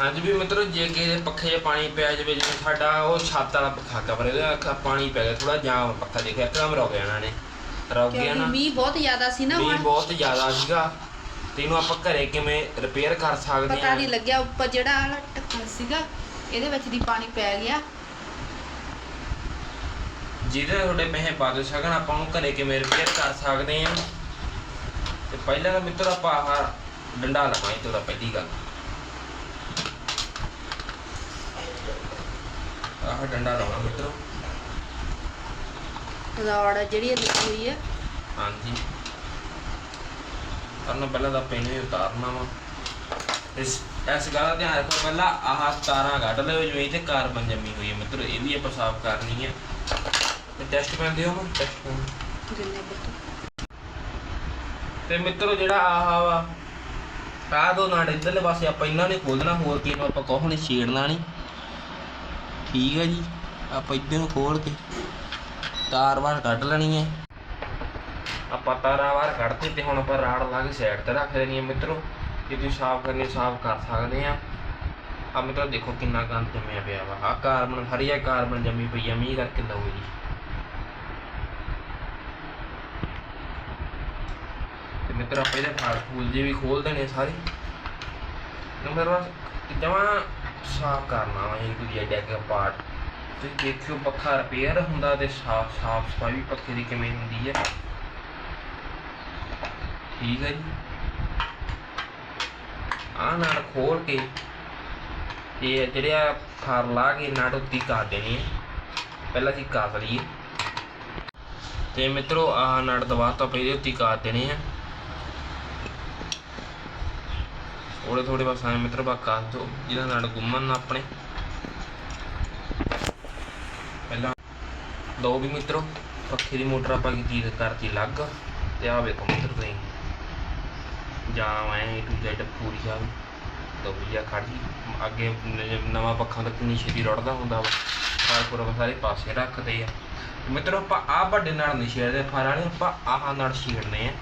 ਹਾਂਜੀ ਵੀ ਮਿੱਤਰੋ ਜੇ ਕਿਸੇ ਦੇ ਪੱਖੇ 'ਚ ਪਾਣੀ ਪਿਆ ਜਾਵੇ ਜਿਵੇਂ ਸਾਡਾ ਉਹ ਛੱਤ ਵਾਲਾ ਪੱਖਾ ਕਵਰ ਇਹਦਾ ਪਾਣੀ ਪੈ ਗਿਆ ਥੋੜਾ ਜਾਮ ਪੱਖਾ ਦੇਖਿਆ ਇੱਕਦਮ ਰੁਕ ਜਾਣਾ ਨੇ। ਰੁਕ ਗਿਆ ਨਾ। ਮੀਂਹ ਬਹੁਤ ਜ਼ਿਆਦਾ ਸੀ ਨਾ ਮੀਂਹ ਬਹੁਤ ਜ਼ਿਆਦਾ ਸੀਗਾ। ਤੇ ਇਹਨੂੰ ਆਪਾਂ ਘਰੇ ਕਿਵੇਂ ਰਿਪੇਅਰ ਕਰ ਸਕਦੇ ਪਤਾ ਹਾਂ? ਨਹੀਂ ਲੱਗਿਆ ਉੱਪਰ ਜਿਹੜਾ ਆਹ ਢੱਕਣ ਸੀਗਾ ਇਹਦੇ ਵਿੱਚ ਦੀ ਪਾਣੀ ਪੈ ਗਿਆ। ਜਿਹਦੇ ਤੁਹਾਡੇ ਪੈਸੇ ਬਚ ਸਕਣ ਆਪਾਂ ਨੂੰ ਘਰੇ ਕਿਵੇਂ ਰਿਪੇਅਰ ਕਰ ਸਕਦੇ ਹਾਂ? ਤੇ ਪਹਿਲਾਂ ਤਾਂ ਮਿੱਤਰ ਆਪਾਂ ਆਹ ਡੰਡਾ ਲਵਾਂਗੇ ਤੇ ਉਹਦਾ ਪਹਿਲੀ ਗੱਲ। ਆਹ ਡੰਡਾ ਲਾਉਣਾ ਮਿੱਤਰੋ। ਰੌੜ ਜਿਹੜੀ ਇਹ ਲੱਗੀ ਹੋਈ ਹੈ ਹਾਂਜੀ। ਤੁਹਾਨੂੰ ਪਹਿਲਾਂ ਤਾਂ ਉਤਾਰਨਾ ਵਾ। ਇਸ ਇਸ ਗੱਲ ਦਾ ਧਿਆਨ ਰੱਖੋ ਪਹਿਲਾਂ ਆਹ ਤਾਰਾਂ ਕੱਢ ਲਿਓ ਜਿਵੇਂ ਤੇ ਕਾਰਬਨ ਜੰਮੀ ਹੋਈ ਹੈ ਮਿੱਤਰੋ ਇਹ ਵੀ ਆਪਾਂ ਸਾਫ਼ ਕਰਨੀ ਹੈ ਤੇ ਟੈਸਟ ਪੈਨ ਦਿਓ ਮੈਂ ਟੈਸਟ ਪੈਨ ਜਿੰਨੇ ਪੁੱਤ। ਤੇ ਮਿੱਤਰੋ ਜਿਹੜਾ ਆਹ ਵਾ ਆਹ ਦੋ ਨਾੜ ਇਧਰਲੇ ਪਾਸੇ ਆਪਾਂ ਇਹਨਾਂ ਨੇ ਖੋਲਣਾ ਹੋਰ ਕੀ ਨੂੰ ਆਪਾਂ ਕੋਹ ਨਹੀਂ ਛੇੜਨਾ ਨਹੀਂ ਠੀਕ ਹੈ ਜੀ, ਆਪਾਂ ਇੱਧਰ ਨੂੰ ਖੋਲ ਕੇ ਤਾਰ ਬਾਹਰ ਕੱਢ ਲੈਣੀ ਹੈ। ਆਪਾਂ ਤਾਰਾਂ ਬਾਹਰ ਕੱਢਤੇ ਤੇ ਹੁਣ ਆਪਾਂ ਰਾੜ ਲਾ ਕੇ ਸਾਈਡ ਤੇ ਰੱਖ ਦੇਣੀ ਹੈ ਮਿੱਤਰੋ। ਜੇ ਤੁਸੀਂ ਸਾਫ਼ ਕਰਨੀ, ਸਾਫ਼ ਕਰ ਸਕਦੇ ਆ ਆ ਮਿੱਤਰੋ ਦੇਖੋ ਕਿੰਨਾ ਗੰਦ ਜੰਮਿਆ ਪਿਆ ਵਾ। ਆ ਕਾਰਬਨ ਹਰੀਆ ਕਾਰਬਨ ਜੰਮੀ ਪਈ ਆ, ਮੀਂਹ ਕਰਕੇ ਲਓ ਜੀ। ਤੇ ਮਿੱਤਰ ਆਪਾਂ ਇਹਦੇ ਫਾਲ ਫੂਲ ਜੇ ਵੀ ਖੋਲ ਦੇਣੇ ਸਾਰੇ। ਨੰਬਰ 1 ਜਮਾ ਸਾਫ਼ ਕਰਨਾ ਵਾ, ਇਹ ਦੂਜਾ ਡੈਕ ਪਾਰਟ ਤੇ ਦੇਖਿਓ ਪੱਖਾ ਰਿਪੇਅਰ ਹੁੰਦਾ ਤੇ ਸਾਫ਼ ਸਾਫ਼ ਸਫ਼ਾਈ ਵੀ ਪੱਖੇ ਦੀ ਕਿਵੇਂ ਹੁੰਦੀ ਹੈ ਠੀਕ ਹੈ ਜੀ। ਆਹ ਨਾਲ ਖੋਲ ਕੇ ਤੇ ਜਿਹੜੇ ਆ ਫਾਰ ਲਾ ਕੇ ਨਟ ਉੱਤੀ ਕਰ ਦੇਣੀ ਹੈ ਪਹਿਲਾਂ ਜੀ ਕਰ ਲਈਏ। ਤੇ ਮਿੱਤਰੋ, ਆਹ ਨਟ ਦਵਾ ਤਾਂ ਪਹਿਲੇ ਉੱਤੀ ਕਰ ਦੇਣੇ ਆ। ਥੋੜੇ ਥੋੜੇ ਬਸ ਆਏ ਮਿੱਤਰ ਬਾ ਕਰ ਦੋ ਜਿਹਦਾ ਨਾਲ ਗੁੰਮਨ ਨਾ ਆਪਣੇ। ਪਹਿਲਾਂ ਦੋ ਵੀ ਮਿੱਤਰੋ ਪੱਖੇ ਦੀ ਮੋਟਰ ਆਪਾਂ ਕੀਤੀ ਕਰਤੀ ਲੱਗ ਤੇ ਆ ਵੇਖੋ ਮਿੱਤਰ ਤੁਸੀਂ। ਜਾਂ ਐ ਟੂ ਜ਼ੈਡ ਪੂਰੀ ਆ। ਦਬੀਆ ਖੜੀ ਅੱਗੇ ਨਵਾਂ ਪੱਖਾ ਤਾਂ ਕਿੰਨੀ ਛੇਤੀ ਰੜਦਾ ਹੁੰਦਾ ਵਾ। ਸਾਰ ਪੂਰਾ ਸਾਰੇ ਪਾਸੇ ਰੱਖਦੇ ਆ। ਮਿੱਤਰੋ ਆਪਾਂ ਆ ਵੱਡੇ ਨਾਲ ਨਹੀਂ ਛੇੜਦੇ ਫਾਰ ਵਾਲੇ ਆਪਾਂ ਆਹ ਨਾਲ ਛੇੜਨੇ ਆ।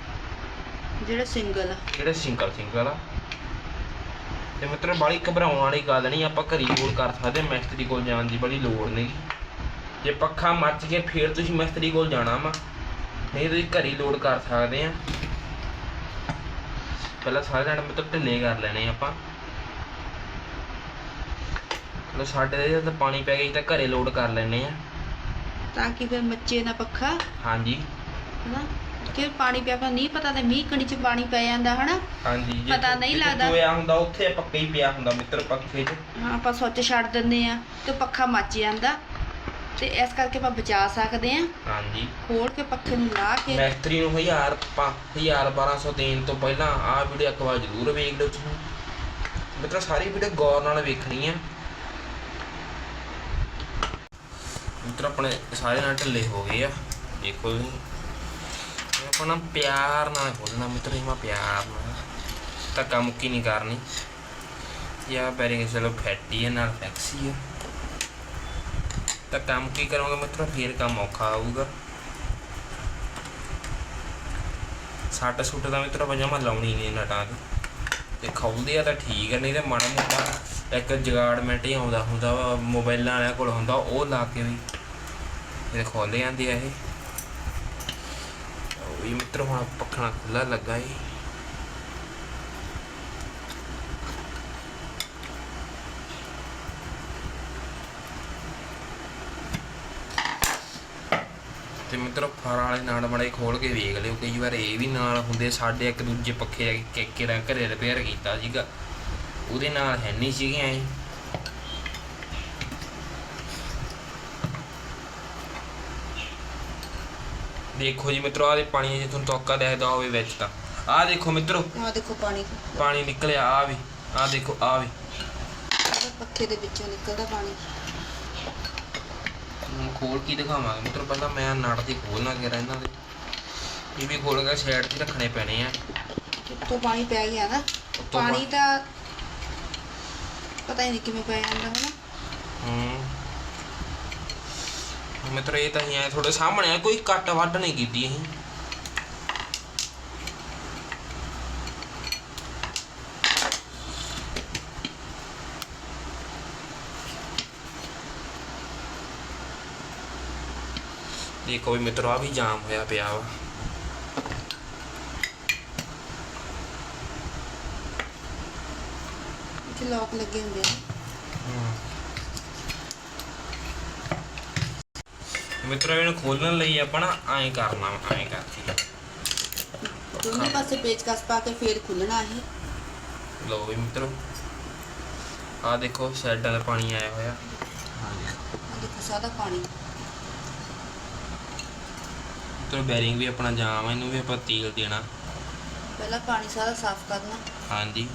ਜਿਹੜਾ ਸਿੰਗਲ ਆ। ਜਿਹੜੇ ਸਿੰਗਲ ਸਿੰਗਲ ਆ। ਤੇ ਮਿੱਤਰੋ ਬਾਲੀ ਘਬਰਾਉਣ ਵਾਲੀ ਗੱਲ ਨਹੀਂ ਆਪਾਂ ਘਰੀ ਕੋਲ ਕਰ ਸਕਦੇ ਮਿਸਤਰੀ ਕੋਲ ਜਾਣ ਦੀ ਬੜੀ ਲੋੜ ਨਹੀਂ। ਜੇ ਪੱਖਾ ਮੱਚ ਗਿਆ ਫੇਰ ਤੁਸੀਂ ਮਿਸਤਰੀ ਕੋਲ ਜਾਣਾ ਵਾ। ਨਹੀਂ ਤੁਸੀਂ ਘਰੀ ਲੋਡ ਕਰ ਸਕਦੇ ਆ ਪਹਿਲਾਂ ਸਾਰੇ ਜਣੇ ਮਤਲਬ ਢਿੱਲੇ ਕਰ ਲੈਣੇ ਆਪਾਂ। ਲੋ ਸਾਡੇ ਦੇ ਤਾਂ ਪਾਣੀ ਪੈ ਗਿਆ ਤਾਂ ਘਰੇ ਲੋਡ ਕਰ ਲੈਣੇ ਆ ਤਾਂ ਕਿ ਫਿਰ ਮੱਚੇ ਨਾ ਪੱਖਾ। ਹਾਂਜੀ। ਹਨਾ? ਕਿ ਪਾਣੀ ਪਿਆ ਪਿਆ ਨਹੀਂ ਪਤਾ ਤੇ ਮੀਂਹ ਕਣੀ ਚ ਪਾਣੀ ਪੈ ਜਾਂਦਾ ਹਨਾ? ਹਾਂਜੀ ਪਤਾ ਨਹੀਂ ਲੱਗਦਾ। ਹੋਇਆ ਹੁੰਦਾ ਉੱਥੇ ਪੱਕਾ ਹੀ ਪਿਆ ਹੁੰਦਾ ਮਿੱਤਰ ਪੱਖੇ 'ਚ। ਹਾਂ ਆਪਾਂ ਸੁੱਚ ਛੱਡ ਦਿੰਦੇ ਆ ਤੇ ਪੱਖਾ ਮੱਚ ਜਾਂਦਾ। ਤੇ ਇਸ ਕਰਕੇ ਆਪਾਂ ਬਚਾ ਸਕਦੇ ਆ ਹਾਂਜੀ। ਖੋਲ ਕੇ ਪੱਖੇ ਨੂੰ ਲਾ ਕੇ। ਮੈਸਤਰੀ ਨੂੰ 1000 1000 1200 ਦੇਣ ਤੋਂ ਪਹਿਲਾਂ ਆਹ ਵੀਡੀਓ ਇੱਕ ਵਾਰ ਜ਼ਰੂਰ ਵੇਖ ਲਓ ਤੁਸੀਂ। ਮਿੱਤਰੋ ਸਾਰੀ ਵੀਡੀਓ ਗੌਰ ਨਾਲ ਵੇਖਣੀ ਆ। ਮਿੱਤਰ ਆਪਣੇ ਸਾਰੇ ਨਾਲ ਢਿੱਲੇ ਹੋ ਗਏ ਆ। ਦੇਖੋ ਤੁਸੀਂ। ਇਹ ਪਿਆਰ ਨਾਲ ਖੋਲਣਾ ਮਿੱਤਰ ਇਹ ਪਿਆਰ ਨਾਲ ਧੱਕਾ ਮੁੱਕੀ ਨਹੀਂ ਕਰਨੀ ਯਾ ਬੈਰਿੰਗ ਚਲੋ ਫੈਟੀ ਹੈ ਨਾਲ ਫੈਕਸੀ ਹੈ ਤਾਂ ਕੰਮ ਕੀ ਕਰੋਗੇ ਮਿੱਤਰੋ ਫੇਰ ਕੰਮ ਔਖਾ ਆਊਗਾ ਸੱਟ ਸੁੱਟ ਦਾ ਮਿੱਤਰ ਪਜਾਮਾ ਲਾਉਣੀ ਨਹੀਂ ਨਟਾਂ ਤੇ ਤੇ ਖੌਲਦੇ ਆ ਤਾਂ ਠੀਕ ਹੈ ਨਹੀਂ ਤੇ ਮਾੜਾ ਮੋਟਾ ਇੱਕ ਜਗਾੜਮੈਂਟ ਹੀ ਆਉਂਦਾ ਹੁੰਦਾ ਵਾ ਮੋਬਾਈਲਾਂ ਵਾਲਿਆਂ ਕੋਲ ਹੁੰਦਾ ਉਹ ਲਾ ਕੇ ਵੀ ਇਹ ਖੋਲੇ ਜਾਂਦੇ ਆ ਇਹ ਵੀ ਮਿੱਤਰੋ, ਹੁਣ ਪੱਖਣਾ ਖੁੱਲਾ ਲੱਗਾ ਏ। ਤੇ ਮਿੱਤਰੋ, ਫਾਰ ਵਾਲੇ ਨਾਲ ਮੜੇ ਖੋਲ ਕੇ ਵੇਖ ਲਿਓ। ਕਈ ਵਾਰ ਇਹ ਵੀ ਨਾਲ ਹੁੰਦੇ, ਸਾਡੇ ਇੱਕ ਦੂਜੇ ਪੱਖੇ ਕੇ ਕਿਰਾਂ ਘਰੇ ਰਿਪੇਅਰ ਕੀਤਾ ਸੀਗਾ। ਉਹਦੇ ਨਾਲ ਹੈ ਨਹੀਂ ਸੀਗੇ ਐ ਦੇਖੋ ਜੀ ਮਿੱਤਰੋ ਆਹ ਦੇ ਪਾਣੀ ਜੇ ਤੁਹਾਨੂੰ ਤੋਕਾ ਦੇਖਦਾ ਹੋਵੇ ਵਿੱਚ ਤਾਂ। ਆਹ ਦੇਖੋ ਮਿੱਤਰੋ ਆ ਦੇਖੋ ਪਾਣੀ। ਪਾਣੀ ਨਿਕਲਿਆ ਆ ਵੀ ਆਹ ਦੇਖੋ ਆ ਵੀ। ਪੱਖੇ ਦੇ ਵਿੱਚੋਂ ਨਿਕਲਦਾ ਪਾਣੀ। ਖੋਲ ਕੇ ਦਿਖਾਵਾਂਗੇ। ਮਿੱਤਰੋ ਪਹਿਲਾਂ ਮੈਂ ਨੜ ਦੀ ਖੋਲਣਾ ਕਿ ਇਹਨਾਂ ਦੇ। ਇਹ ਵੀ ਖੋਲ ਕੇ ਸਾਈਡ ਤੇ ਰੱਖਣੇ ਪੈਣੇ ਆ। ਉੱਤੋਂ ਪਾਣੀ ਪੈ ਗਿਆ ਨਾ। ਪਾਣੀ ਤਾਂ ਪਤਾ ਨਹੀਂ ਕਿਵੇਂ ਪੈ ਜਾਂਦਾ ਹੂੰ ਤਾਂ ਹੀ। मित्र ये तो अं आए थोड़े सामने आए कोई कट वाढ नहीं की थी देखो भी मित्रों आ भी जाम होया पिया वा। लॉक लगे होंगे हम्म। ਮਿੱਤਰੋ ਇਹਨੂੰ ਖੋਲਣ ਲਈ ਆਪਾਂ ਨਾ ਐਂ ਕਰਨਾ ਐਂ ਕਰਕੇ ਦੋਨੇ ਪਾਸੇ ਪੇਚਕਸ ਪਾ ਕੇ ਫੇਰ ਖੁੱਲਣਾ ਇਹ। ਲਓ ਵੀ ਮਿੱਤਰੋ ਆ ਦੇਖੋ ਸਾਈਡਾਂ ਦਾ ਪਾਣੀ ਆਇਆ ਹੋਇਆ। ਆਹ ਦੇਖੋ ਸਾਦਾ ਪਾਣੀ। ਮਿੱਤਰੋ ਬੈਰਿੰਗ ਵੀ ਆਪਣਾ ਜਾਮ ਆ ਇਹਨੂੰ ਵੀ ਆਪਾਂ ਤੇਲ ਦੇਣਾ। ਪਹਿਲਾਂ ਪਾਣੀ ਸਾਰਾ ਸਾਫ਼ ਕਰਨਾ। ਹਾਂਜੀ।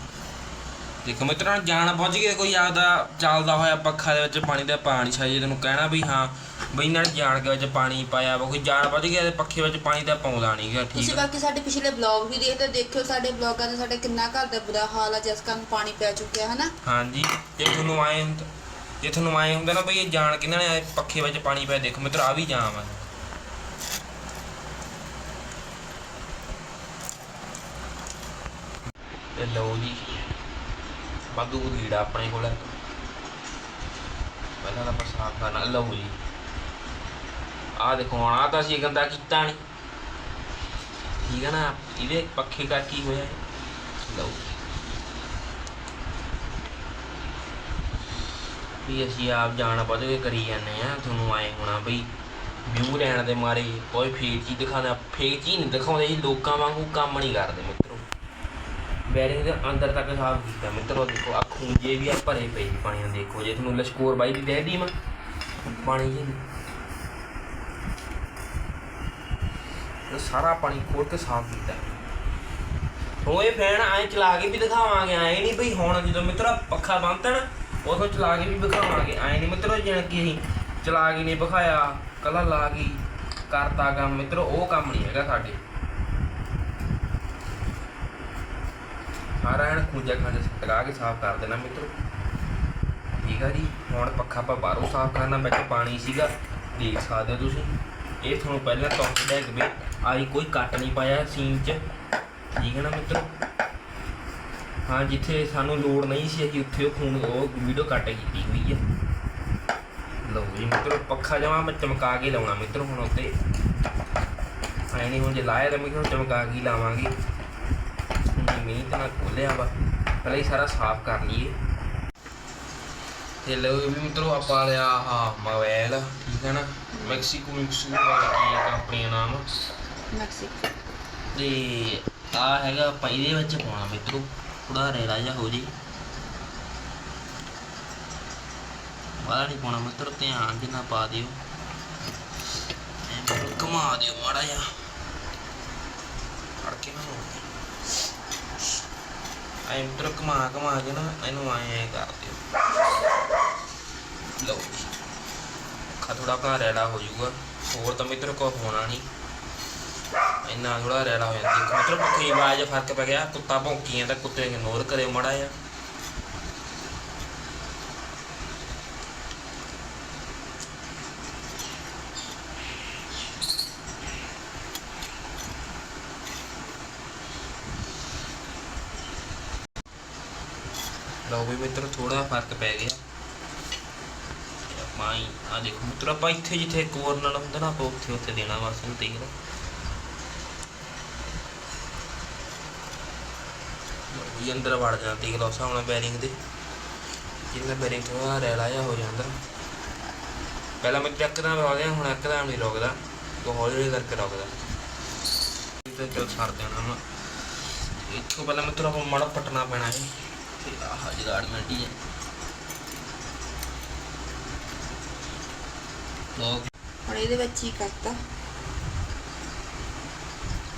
ਦੇਖੋ ਮਿੱਤਰੋ ਜਾਣ ਬੁੱਝ ਕੇ ਕੋਈ ਆਪਦਾ ਚੱਲਦਾ ਹੋਇਆ ਪੱਖਾ ਦੇ ਵਿੱਚ ਪਾਣੀ ਦਾ ਪਾਣੀ ਛਾਜੇ ਤੈਨੂੰ ਕਹਿਣਾ ਵੀ ਹਾਂ ਬਈ ਇਹਨਾਂ ਨੇ ਜਾਣ ਕੇ ਵਿੱਚ ਪਾਣੀ ਪਾਇਆ ਵਾ ਕੋਈ ਜਾਣ ਬੁੱਝ ਕੇ ਪੱਖੇ ਵਿੱਚ ਪਾਣੀ ਦਾ ਪਾਉਂਦਾ ਨਹੀਂਗਾ ਠੀਕ ਤੁਸੀਂ ਆ। ਬਾਕੀ ਸਾਡੇ ਪਿਛਲੇ ਬਲੌਗ ਵੀ ਦੇਖਦੇ ਹੋ, ਦੇਖਿਓ ਸਾਡੇ ਬਲੌਗਾਂ 'ਚ ਸਾਡੇ ਕਿੰਨਾ ਘਰ ਦਾ ਬੁਰਾ ਹਾਲ ਆ ਜਿਸ ਕਾਰਨ ਪਾਣੀ ਪੈ ਚੁੱਕਿਆ ਹਨਾ? ਹਾਂਜੀ ਜੇ ਤੁਹਾਨੂੰ ਆਏ ਹੁੰਦਾ ਜੇ ਤੁਹਾਨੂੰ ਆਏ ਹੁੰਦਾ ਨਾ ਬਈ ਇਹ ਜਾਣ ਕਿਹਨਾਂ ਨੇ ਆਏ ਪੱਖੇ ਵਿੱਚ ਪਾਣੀ ਪਿਆ ਦੇਖੋ ਮਿੱਤਰ ਆ ਵੀ ਜਾਮ ਆ। ਤੇ ਲਓ ਜੀ ਬਾਦੂ ਲੀੜਾ ਆਪਣੇ ਕੋਲ ਪਹਿਲਾਂ ਤਾਂ ਕਰਨਾ ਲਓ ਜੀ। ਆ ਦੇਖੋ, ਹੁਣ ਆ ਤਾਂ ਅਸੀਂ ਗੰਦਾ ਕੀਤਾ ਨਹੀਂ ਠੀਕ ਹੈ ਨਾ? ਇਹਦੇ ਪੱਖੇ ਕਰ ਕੀ ਹੋਇਆ? ਲਓ। ਵੀ ਅਸੀਂ ਆਪ ਜਾਣ ਬੁੱਝ ਕੇ ਕਰੀ ਜਾਂਦੇ ਆ, ਤੁਹਾਨੂੰ ਆਏ ਹੋਣਾ ਬਈ ਵਿਊ ਲੈਣ ਦੇ ਮਾਰੇ, ਕੋਈ ਫੇਕ ਚੀਜ਼ ਦਿਖਾਉਂਦਾ ਫੇਕ ਚੀਜ਼ ਨਹੀਂ ਦਿਖਾਉਂਦੇ ਜੀ ਲੋਕਾਂ ਵਾਂਗੂ ਕੰਮ ਨਹੀਂ ਕਰਦੇ ਮਿੱਤਰੋ। ਬੈਰਿੰਗ ਦੇ ਅੰਦਰ ਤੱਕ ਸਾਫ਼ ਕੀਤਾ। ਮਿੱਤਰੋ, ਦੇਖੋ ਆ ਖੂੰਜੇ ਵੀ ਆ ਭਰੇ ਪਏ ਪਾਣੀ ਦੇਖੋ, ਜੇ ਤੁਹਾਨੂੰ ਲਸ਼ਕੋਰ ਬਾਈ ਦੀ ਦੇਖਦੀ ਮੈਂ, ਪਾਣੀ ਜੀ। ਇਹ ਸਾਰਾ ਪਾਣੀ ਖੋਲ ਕੇ ਸਾਫ਼ ਕੀਤਾ। ਹੁਣ ਇਹ ਫੈਨ ਐ ਚਲਾ ਕੇ ਵੀ ਦਿਖਾਵਾਂਗੇ, ਐ ਨਹੀਂ ਬਈ ਹੁਣ ਜਦੋਂ ਮਿੱਤਰਾ ਪੱਖਾ ਬੰਦ ਉਦੋਂ ਚਲਾ ਕੇ ਵੀ ਵਿਖਾਵਾਂਗੇ। ਐ ਨਹੀਂ ਮਿੱਤਰੋ ਜਿਵੇਂ ਕਿ ਅਸੀਂ ਚਲਾ ਕੇ ਨਹੀਂ ਵਿਖਾਇਆ, ਕਲਾ ਲਾ ਕੇ ਕਰਤਾ ਕੰਮ। ਮਿੱਤਰੋ, ਉਹ ਕੰਮ ਨਹੀਂ ਹੈਗਾ ਸਾਡੇ। ਸਾਰਾ ਐਨ ਖੂੰਜਾ ਖਾਂਜਾ ਟਕਾ ਕੇ ਸਾਫ਼ ਕਰ ਦੇਣਾ ਮਿੱਤਰੋ। ਠੀਕ ਆ ਜੀ, ਹੁਣ ਪੱਖਾ ਆਪਾਂ ਬਾਹਰੋਂ ਸਾਫ਼ ਕਰਨਾ, ਵਿੱਚ ਪਾਣੀ ਸੀਗਾ। ਦੇਖ ਸਕਦੇ ਹੋ ਤੁਸੀਂ। ਇਹ ਤੁਹਾਨੂੰ ਪਹਿਲਾਂ ਤੋਂ ਡੈਗ ਵੀ ਆਈ ਕੋਈ ਕੱਟ ਨਹੀਂ ਪਾਇਆ ਸੀਨ 'ਚ। ਠੀਕ ਹੈ ਨਾ ਮਿੱਤਰੋ? ਹਾਂ, ਜਿੱਥੇ ਸਾਨੂੰ ਲੋੜ ਨਹੀਂ ਸੀ, ਅਸੀਂ ਉੱਥੇ ਉਹ ਖੂਨ, ਉਹ ਵੀਡੀਓ ਕੱਟ ਕੀਤੀ ਹੋਈ ਹੈ ਲਓ ਜੀ ਮਿੱਤਰੋ, ਪੱਖਾ ਜਮਾ ਮੈਂ ਚਮਕਾ ਕੇ ਲਾਉਣਾ ਮਿੱਤਰੋ ਹੁਣ ਉੱਤੇ। ਐ ਨਹੀਂ ਹੁਣ ਜੇ ਲਾਇਆ ਤਾਂ ਮਿੱਤਰੋ ਚਮਕਾ ਕੇ ਲਾਵਾਂਗੇ। ਹੁਣ ਮਿਹਨਤ ਨਾਲ ਖੋਲਿਆ ਵਾ। ਪਹਿਲਾਂ ਹੀ ਸਾਰਾ ਸਾਫ਼ ਕਰ ਲਈਏ। ਤੇ ਲਓ ਵੀ ਮਿੱਤਰੋ, ਆਪਾਂ ਲਿਆ ਆ ਮੋਬਾਈਲ ਠੀਕ ਹੈ ਨਾ? ਮੈਕਸੀਕੋ ਮਿਕਸੂ ਵਾਲਾ ਕੀ ਕੰਪਨੀ ਦਾ ਨਾਮ। ਮੈਕਸੀਕੋ ਤੇ ਆ ਹੈਗਾ ਆਪਾਂ ਇਹਦੇ ਵਿੱਚ ਪਾਉਣਾ ਮਿੱਤਰੋ ਥੋੜਾ ਰੇੜਾ ਜਿਹਾ ਹੋ ਜੀ। ਵਾਲਾ ਨਹੀਂ ਪਾਉਣਾ ਮਿੱਤਰੋ, ਧਿਆਨ ਦੇ ਨਾਲ ਪਾ ਦਿਓ। ਘੁਮਾ ਦਿਓ ਮਾੜਾ ਜਿਹਾ। ਫੜ ਕੇ ਨਾ ਐਂ ਮਿੱਤਰੋ ਘੁਮਾ ਘੁਮਾ ਕੇ ਨਾ ਇਹਨੂੰ ਆਏ ਐਂ ਕਰ ਦਿਓ। ਲਓ। ਜੀ ਅੱਖਾਂ ਥੋੜਾ ਆਪਣਾ ਰੇੜਾ ਹੋ ਜਾਊਗਾ। ਹੋਰ ਤਾਂ ਮਿੱਤਰ ਕੋ ਹੋਣਾ ਨਹੀਂ। ਇੰਨਾ ਥੋੜਾ ਰੈਲਾ ਹੋ ਜਾਂਦੀ। ਮਤਲਬ ਪੱਖੀ ਆਵਾਜ਼ 'ਚ ਫ਼ਰਕ ਪੈ ਗਿਆ, ਕੁੱਤਾ ਭੌਂਕੀ ਜਾਂਦਾ ਕੁੱਤੇ ਨੂੰ ਇਗਨੋਰ ਕਰਿਓ ਮੜਾ ਆ ਲਓ ਵੀ ਮਿੱਤਰ ਥੋੜਾ ਫ਼ਰਕ ਪੈ ਗਿਆ। ਆਪਾਂ ਆ ਦੇਖੋ ਮਿੱਤਰ, ਆਪਾਂ ਇੱਥੇ ਜਿੱਥੇ ਕੋਰਨਰ ਹੁੰਦਾ ਨਾ, ਆਪਾਂ ਉੱਥੇ ਉੱਥੇ ਦੇਣਾ ਬਸ ਨੂੰ ਤੇਲ ਵੀ ਅੰਦਰ ਵੜ ਜਾਂਦਾ ਤੇਲ ਉਸ ਹਿਸਾਬ ਨਾਲ ਬੈਰਿੰਗ ਦੇ। ਜਿਹਨਾਂ ਬੈਰਿੰਗ ਥੋੜਾ ਰੈਲਾ ਜਿਹਾ ਹੋ ਜਾਂਦਾ। ਪਹਿਲਾਂ ਮੈਂ ਇੱਕਦਮ ਰੋਕਦਾ ਹੁਣ ਇੱਕਦਮ ਨਹੀਂ ਰੋਕਦਾ। ਉਹ ਹੌਲੀ ਹੌਲੀ ਕਰਕੇ ਰੋਕਦਾ। ਇਹ ਤਾਂ ਚਲ ਛੱਡ ਦੇਣਾ ਮੈਂ ਇੱਥੋਂ ਪਹਿਲਾਂ ਮੈਂ ਥੋੜਾ ਮੜਾ ਪਟਣਾ ਪੈਣਾ ਹੈ ਤੇ ਆਹ ਜਗਾੜਮੈਂਟ ਹੀ ਹੈ। ਲੋਕ ਹੁਣ ਇਹਦੇ ਵਿੱਚ ਹੀ ਕਰਤਾ?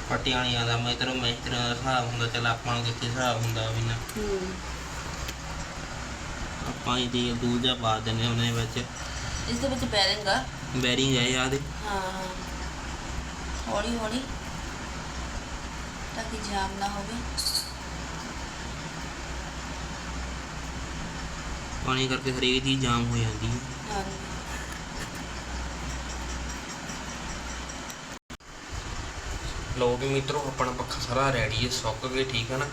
ਪੱਟੀਆਂ ਨਹੀਂ ਆਦਾ ਮੈਂ ਤੇਰਾ ਮੈਂ ਤੇਰਾ ਹਿਸਾਬ ਹੁੰਦਾ ਚੱਲ ਆਪਾਂ ਨੂੰ ਕਿੱਥੇ ਹਿਸਾਬ ਹੁੰਦਾ ਵੀ ਨਾ। ਹੂੰ। ਆਪਾਂ ਦੂਲ ਜਿਹਾ ਪਾ ਦਿੰਦੇ ਉਹਨੇ ਵਿੱਚ। ਇਸ ਦੇ ਵਿੱਚ ਬੈਰਿੰਗ ਆ। ਬੈਰਿੰਗ ਹੈ ਆਦੇ ਹਾਂ ਹੌਲੀ ਹੌਲੀ। ਤਾਂ ਕਿ ਜਾਮ ਨਾ ਹੋਵੇ। ਪਾਣੀ ਕਰਕੇ ਹਰੇਕ ਚੀਜ਼ ਜਾਮ ਹੋ ਜਾਂਦੀ ਹੈ। ਹਾਂ ਲੋ ਵੀ ਮਿੱਤਰੋ ਆਪਣਾ ਪੱਖਾ ਸਾਰਾ ਰੈਡੀ ਹੈ ਸੁੱਕ ਗਏ ਠੀਕ ਹੈ ਨਾ?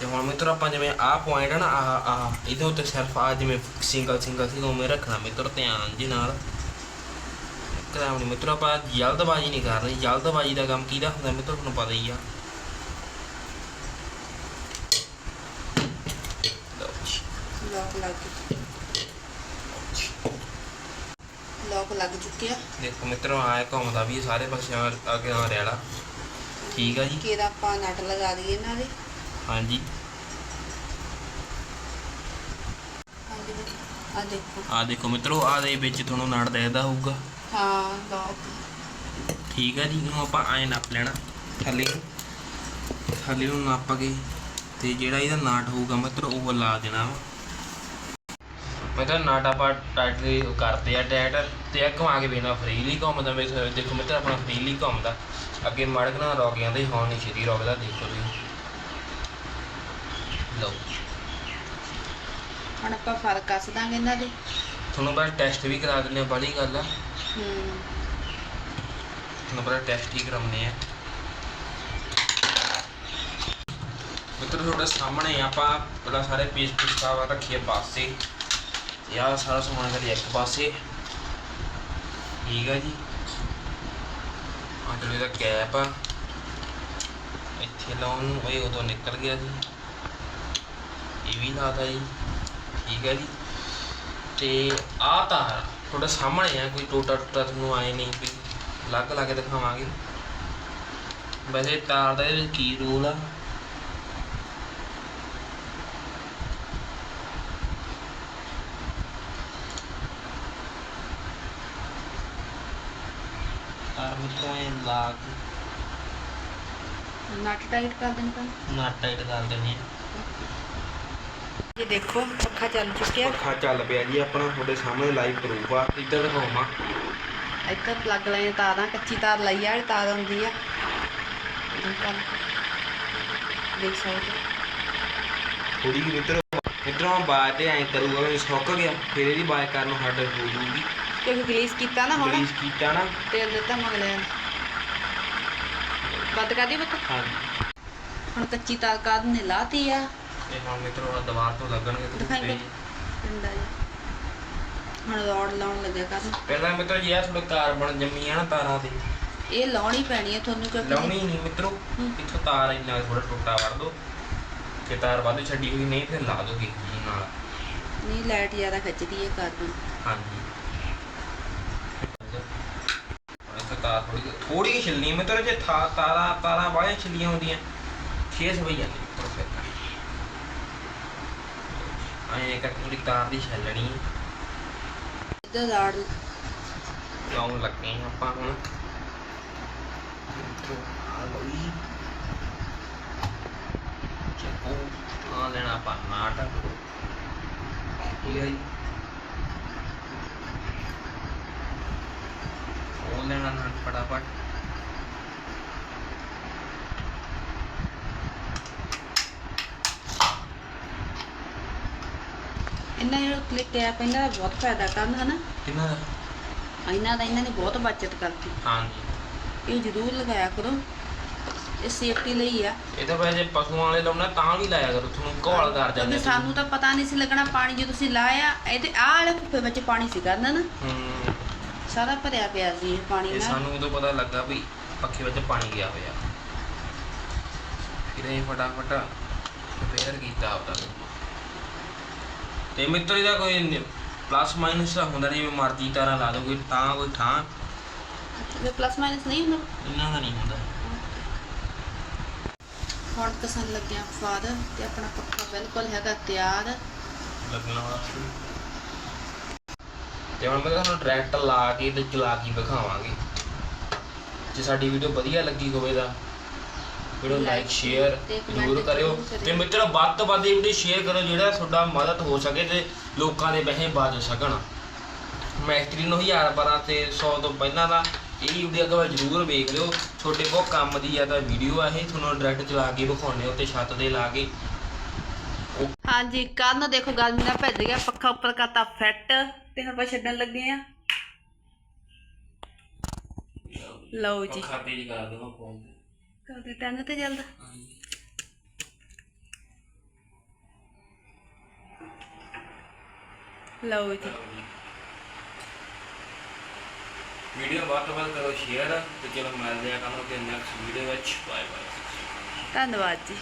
ਤੇ ਹੁਣ ਮਿੱਤਰੋ ਆਪਾਂ ਜਿਵੇਂ ਆਹ ਪੁਆਇੰਟ ਹੈ ਨਾ ਆਹ ਆਹ ਇਹਦੇ ਉੱਤੇ ਸਿਰਫ ਆ ਜਿਵੇਂ ਸਿੰਗਲ ਸਿੰਗਲ ਸੀ ਉਵੇਂ ਰੱਖਣਾ ਮਿੱਤਰ ਧਿਆਨ ਜੀ ਨਾਲ। ਇੱਕਦਮ ਨਹੀਂ ਮਿੱਤਰੋ ਆਪਾਂ ਜਲਦਬਾਜ਼ੀ ਨਹੀਂ ਕਰ ਰਹੇ ਜਲਦਬਾਜ਼ੀ ਦਾ ਕੰਮ ਕਿਹਦਾ ਹੁੰਦਾ ਮਿੱਤਰੋ ਤੁਹਾਨੂੰ ਪਤਾ ਹੀ ਆ। ਲਓ। ਲੋਕ ਲੱਗ ਲੋਕ ਲੱਗ ਚੁੱਕਿਆ ਦੇਖੋ ਮਿੱਤਰੋ ਆਏ ਘੁੰਮਦਾ ਵੀ ਸਾਰੇ ਪਾਸਿਆਂ ਅੱਗੇ ਆ ਰਿਹਾ ਠੀਕ ਆ ਜੀ। ਕਿਹਦਾ ਆਪਾਂ ਨਟ ਲਗਾ ਦਈਏ ਇਹਨਾਂ ਦੇ। ਹਾਂਜੀ। ਹਾਂਜੀ ਆ ਦੇਖੋ। ਆ ਦੇਖੋ ਮਿੱਤਰੋ ਆ ਦੇ ਵਿੱਚ ਤੁਹਾਨੂੰ ਨੜ ਦੇਖਦਾ ਹੋਊਗਾ। ਹਾਂ ਲੋਕ ਠੀਕ ਆ ਜੀ ਇਹਨੂੰ ਆਪਾਂ ਐਂ ਨੱਪ ਲੈਣਾ। ਥੱਲੇ ਥੱਲੇ ਨੂੰ ਨੱਪ ਕੇ ਤੇ ਜਿਹੜਾ ਇਹਦਾ ਨਾਟ ਹੋਊਗਾ ਮਿੱਤਰੋ ਉਹ ਲਾ ਦੇਣਾ ਮਿੱਤਰ ਨਾਟ ਆਪਾਂ ਟਾਈਟਲੀ ਕਰਦੇ ਆ ਟੈਟ ਤੇ ਆ ਘੁਮਾ ਕੇ ਵੇਣਾ ਫਰੀਲੀ ਘੁੰਮਦਾ ਵੇ। ਦੇਖੋ ਮਿੱਤਰ ਆਪਣਾ ਫਰੀਲੀ ਘੁੰਮਦਾ। ਅੱਗੇ ਮੜਕ ਨਾਲ ਰੋਕ ਜਾਂਦੇ ਹੁਣ ਨਹੀਂ ਛੇਤੀ ਰੋਕਦਾ ਦੇਖੋ ਤੁਸੀਂ। ਲਓ। ਹੁਣ ਆਪਾਂ ਫ਼ਰਕ ਕੱਸ ਦਾਂਗੇ ਇਹਨਾਂ ਦੇ। ਤੁਹਾਨੂੰ ਬਸ ਟੈਸਟ ਵੀ ਕਰਾ ਦਿੰਦੇ ਆ ਬੜੀ ਗੱਲ ਆ। ਹੂੰ। ਤੁਹਾਨੂੰ ਬੜਾ ਟੈਸਟ ਹੀ ਕਰਾਉਣੇ ਆ। ਮਿੱਤਰ ਤੁਹਾਡੇ ਸਾਹਮਣੇ ਆਪਾਂ ਪਹਿਲਾਂ ਸਾਰੇ ਪੀਸ ਪੀਸ ਕਾਵਾ ਰੱਖੀਏ ਪਾਸੇ। ਆਹ ਸਾਰਾ ਸਮਾਨ ਕਰੀ ਇੱਕ ਪਾਸੇ। ਠੀਕ ਆ ਜੀ। ਜਿਹੜਾ ਇਹਦਾ ਕੈਪ ਆ? ਇੱਥੇ ਲਾਉਣ ਨੂੰ ਇਹ ਉਦੋਂ ਨਿਕਲ ਗਿਆ ਜੀ। ਇਹ ਵੀ ਲਾਤਾ ਜੀ। ਠੀਕ ਹੈ ਜੀ। ਤੇ ਆਹ ਤਾਰ ਤੁਹਾਡੇ ਸਾਹਮਣੇ ਆ, ਕੋਈ ਟੋਟਾ ਟੋਟਾ ਤੁਹਾਨੂੰ ਆਏ ਨਹੀਂ ਵੀ ਅਲੱਗ ਲਾ ਦਿਖਾਵਾਂਗੇ। ਵੈਸੇ ਤਾਰ ਦਾ ਇਹਦੇ ਵਿੱਚ ਕੀ ਰੂਲ ਆ? ਮਿੱਤਰੋਂ ਇਹ ਲਾ ਕੇ ਨਟ ਟਾਈਟ ਕਰ ਦੇਣ ਤਾਂ? ਨਟ ਟਾਈਟ ਕਰ ਦੇਣੀ ਆ। ਇਹ ਦੇਖੋ ਪੱਖਾ ਚੱਲ ਚੁੱਕਿਆ। ਪੱਖਾ ਚੱਲ ਪਿਆ ਜੀ ਆਪਣਾ ਤੁਹਾਡੇ ਸਾਹਮਣੇ ਲਾਈਵ ਪ੍ਰੂਫ ਆ। ਇੱਧਰ ਦਿਖਾਵਾਂ ਇੱਧਰ ਪਲੱਗ ਲਾਈਨ ਤਾਰਾਂ ਕੱਚੀ ਤਾਰ ਲਈ ਆ ਇਹ ਤਾਰ ਆਉਂਦੀ ਆ। ਦੇਖ ਆ। ਦੇਖ ਸਕਦੇ ਥੋੜੀ ਜਿਹੀ ਮਿੱਤਰ ਮਿੱਤਰੋਂ ਬਾਅਦ ਤੇ ਐਂ ਕਰੂਗਾ ਵੀ ਸੁੱਕ ਗਿਆ ਫਿਰ ਇਹਦੀ ਬਾਏ ਕਰਨ ਨੂੰ ਹੱਡ ਹੋ ਜੂਗੀ ਕਿਉਂਕਿ ਗਲੀਸ ਕੀਤਾ ਨਾ ਹੁਣ। ਗਰੀਸ ਕੀਤਾ ਨਾ। ਤੇਲ ਦਿੱਤਾ ਮਗਲੇ ਬੰਦ ਕਰ ਦੀ ਬੱਤ ਹਾਂਜੀ। ਹੁਣ ਕੱਚੀ ਤਾਰ ਕਾਦ ਨੇ ਲਾਤੀ ਆ? ਤੇ ਹੁਣ ਮਿੱਤਰੋ ਆਹ ਦੀਵਾਰ ਤੋਂ ਲੱਗਣਗੇ ਦਿਖਾਈ ਤੇ ਡੰਡਾ ਜਿਹਾ ਹੁਣ ਰੋਡ ਲਾਉਣ ਲੱਗਿਆ ਕਰਨ ਪਹਿਲਾਂ ਮਿੱਤਰੋ ਜੀ ਆ ਥੋੜੇ ਕਾਰਬਨ ਜੰਮੀ ਆ ਨਾ ਤਾਰਾਂ ਤੇ ਇਹ ਲਾਉਣੀ ਪੈਣੀ ਹੈ ਤੁਹਾਨੂੰ ਕਿਉਂਕਿ ਲਾਉਣੀ ਨਹੀਂ ਮਿੱਤਰੋ। ਹੂੰ। ਇੱਥੋਂ ਤਾਰ ਇੰਨਾ ਥੋੜਾ ਟੁੱਟਾ ਵੜ ਦੋ। ਕਿ ਤਾਰ ਵਾਧੂ ਛੱਡੀ ਹੋਈ ਨਹੀਂ ਫਿਰ ਲਾ ਦੋਗੇ ਨਾਲ। ਨਹੀਂ ਲਾਈਟ ਜ਼ਿਆਦਾ ਖਿੱਚਦੀ ਹੈ ਕਾਰਬਨ ਹਾਂਜੀ ਹੁਣ ਇੱਥੇ ਤਾਰ ਥੋੜੀ ਥੋੜੀ ਛਿੱਲਣੀ ਮਿੱਤਰੋ ਜੇ ਥਾ ਤਾਰਾਂ ਤਾਰਾਂ ਬਾਹਲੀਆਂ ਛਿੱਲੀਆਂ ਹੁੰਦੀਆਂ। ਛੇ ਸਵਈ ਜਾਂਦੀ ਆਏ ਇੱਕ ਥੋੜੀ ਤਾਰ ਦੀ ਛਿੱਲਣੀ ਇੱਧਰ ਰਾੜ ਲਾਉਣ ਲੱਗੇ ਆਪਾਂ ਹੁਣ। ਆ ਚੱਕੋ ਲੈਣਾ ਆਪਾਂ ਨਾਟ ਠੀਕ ਉਹ ਲੈਣਾ ਨਾਟ ਫਟਾਫਟ। ਇਹਨਾਂ ਜਿਹੜਾ ਕਲਿੱਕ ਕੈਪ ਇਹਨਾਂ ਦਾ ਬਹੁਤ ਫਾਇਦਾ ਕਰਨ ਹਨਾ? ਕਿੰਨਾ ਦਾ? ਇਹਨਾਂ ਦਾ ਇਹਨਾਂ ਨੇ ਬਹੁਤ ਬਚਤ ਕਰਤੀ। ਹਾਂਜੀ। ਇਹ ਜ਼ਰੂਰ ਲਗਾਇਆ ਕਰੋ। ਇਹ ਸੇਫਟੀ ਲਈ ਆ। ਇਹ ਤਾਂ ਵੈਸੇ ਪਸ਼ੂਆਂ ਵਾਲੇ ਲਾਉਣਾ ਤਾਂ ਵੀ ਲਾਇਆ ਕਰੋ ਤੁਹਾਨੂੰ ਘੋਲ ਕਰ ਜਾਂਦੇ ਕਿਉਂਕਿ ਸਾਨੂੰ ਤਾਂ ਪਤਾ ਨਹੀਂ ਸੀ ਲੱਗਣਾ ਪਾਣੀ ਜੇ ਤੁਸੀਂ ਲਾਇਆ ਇਹਦੇ ਆਹ ਵਾਲੇ ਕੁੱਪੇ ਵਿੱਚ ਪਾਣੀ ਸੀ ਕਰਨਾ ਨਾ ਹੂੰ। ਸਾਰਾ ਭਰਿਆ ਪਿਆ ਸੀ ਪਾਣੀ ਇਹ ਨਾਲ ਸਾਨੂੰ ਉਦੋਂ ਪਤਾ ਲੱਗਾ ਵੀ ਪੱਖੇ ਵਿੱਚ ਪਾਣੀ ਗਿਆ ਹੋਇਆ ਫਿਰ ਇਹ ਫਟਾਫਟ ਰਿਪੇਅਰ ਕੀਤਾ ਆਪਦਾ। ਤੇ ਮਿੱਤਰ ਇਹਦਾ ਕੋਈ ਪਲੱਸ ਮਾਈਨਸ ਤਾਂ ਹੁੰਦਾ ਨਹੀਂ ਜਿਵੇਂ ਮਰਜ਼ੀ ਤਾਰਾਂ ਲਾ ਦੋ ਕੋਈ ਤਾਂ ਕੋਈ ਠਾਂ ਪਲੱਸ ਮਾਈਨਸ ਨਹੀਂ ਹੁੰਦਾ? ਇਹਨਾਂ ਦਾ ਨਹੀਂ ਹੁੰਦਾ। ਹੁਣ ਕਸਣ ਲੱਗਿਆ ਫਾਦਰ ਤੇ ਆਪਣਾ ਪੱਖਾ ਬਿਲਕੁਲ ਹੈਗਾ ਤਿਆਰ। ਲੱਗਣਾ ਵਾਸਤੇ। ਤੇ ਹੁਣ ਮੈਂ ਤੁਹਾਨੂੰ ਡਾਇਰੈਕਟ ਲਾ ਕੇ ਤੇ ਚਲਾ ਕੇ ਦਿਖਾਵਾਂਗੇ ਜੇ ਸਾਡੀ ਵੀਡੀਓ ਵਧੀਆ ਲੱਗੀ ਹੋਵੇ ਤਾਂ ਵੀਡੀਓ ਲਾਈਕ ਸ਼ੇਅਰ ਜ਼ਰੂਰ ਕਰਿਓ। ਤੇ ਮਿੱਤਰੋ ਵੱਧ ਤੋਂ ਵੱਧ ਇਹ ਵੀਡੀਓ ਸ਼ੇਅਰ ਕਰੋ ਜਿਹੜਾ ਤੁਹਾਡਾ ਮਦਦ ਹੋ ਸਕੇ ਤੇ ਲੋਕਾਂ ਦੇ ਪੈਸੇ ਬਚ ਸਕਣ। ਮੈਸਟਰੀ ਨੂੰ 1012 ਤੇ 100 ਤੋਂ ਪਹਿਲਾਂ ਦਾ ਇਹ ਵੀਡੀਓ ਅਗਰ ਜ਼ਰੂਰ ਵੇਖ ਲਿਓ। ਤੁਹਾਡੇ ਬਹੁਤ ਕੰਮ ਦੀ ਆ ਤਾਂ ਵੀਡੀਓ ਆ ਇਹ। ਤੁਹਾਨੂੰ ਡਾਇਰੈਕਟ ਚਲਾ ਕੇ ਵਿਖਾਉਣੇ ਉੱਤੇ ਛੱਤ ਦੇ ਲਾ ਕੇ। ਹਾਂਜੀ ਕਰਨ ਦੇਖੋ ਗਰਮੀ ਨਾਲ ਭੱਜ ਗਿਆ ਪੱਖਾ ਉੱਪਰ ਕਰਤਾ ਫਿੱਟ ਤੇ ਹੁਣ ਆਪਾਂ ਛੱਡਣ ਲੱਗੇ ਆ। ਲਓ ਜੀ। ਪੱਖਾ ਤੇਜ਼ ਕਰਾ ਦਵਾਂ ਫੋਨ ਤੇ। ਜਲਦਾ। ਲਓ ਜੀ। ਵੀਡੀਓ ਵੱਧ ਤੋਂ ਵੱਧ ਕਰੋ ਸ਼ੇਅਰ ਤੇ ਚਲੋ ਮਿਲਦੇ ਆ ਕੱਲ੍ਹ ਨੂੰ ਨੈਕਸਟ ਵੀਡੀਓ ਵਿੱਚ। ਬਾਏ ਬਾਏ ਧੰਨਵਾਦ ਜੀ।